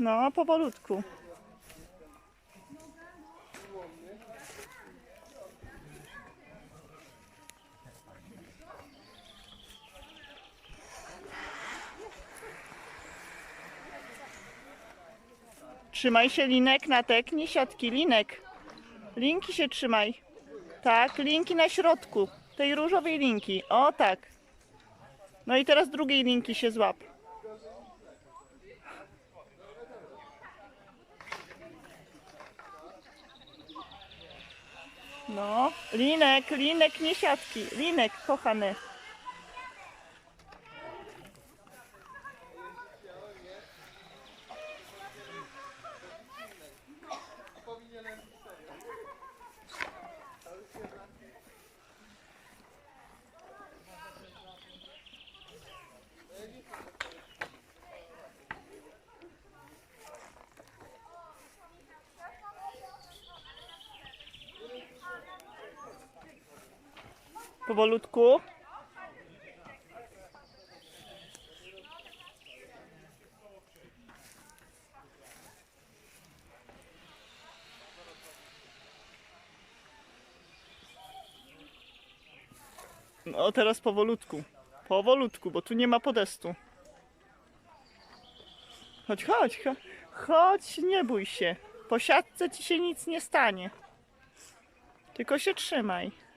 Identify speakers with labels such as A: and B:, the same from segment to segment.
A: No, powolutku. Trzymaj się linek, natek, nie siatki, linek. Linki się trzymaj. Tak, linki na środku. Tej różowej linki. O tak. No i teraz drugiej linki się złap. No, linek, linek, nie siatki. Linek, kochany. Powolutku. No teraz powolutku. Powolutku, bo tu nie ma podestu. Chodź, chodź, chodź, chodź, nie bój się. Po siatce ci się nic nie stanie. Tylko się trzymaj.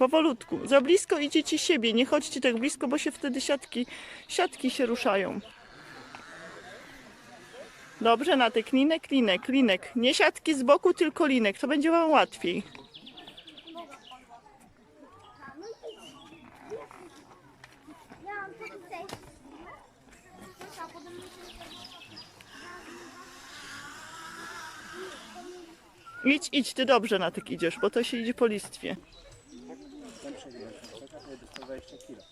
A: Powolutku. Za blisko idziecie siebie. Nie chodźcie tak blisko, bo się wtedy siatki, siatki się ruszają. Dobrze, Natek. Linek, linek, linek. Nie siatki z boku, tylko linek. To będzie wam łatwiej. Idź, idź. Ty dobrze, Natek, idziesz, bo to się idzie po listwie.
B: Tam przebierasz, tak? 120 kg.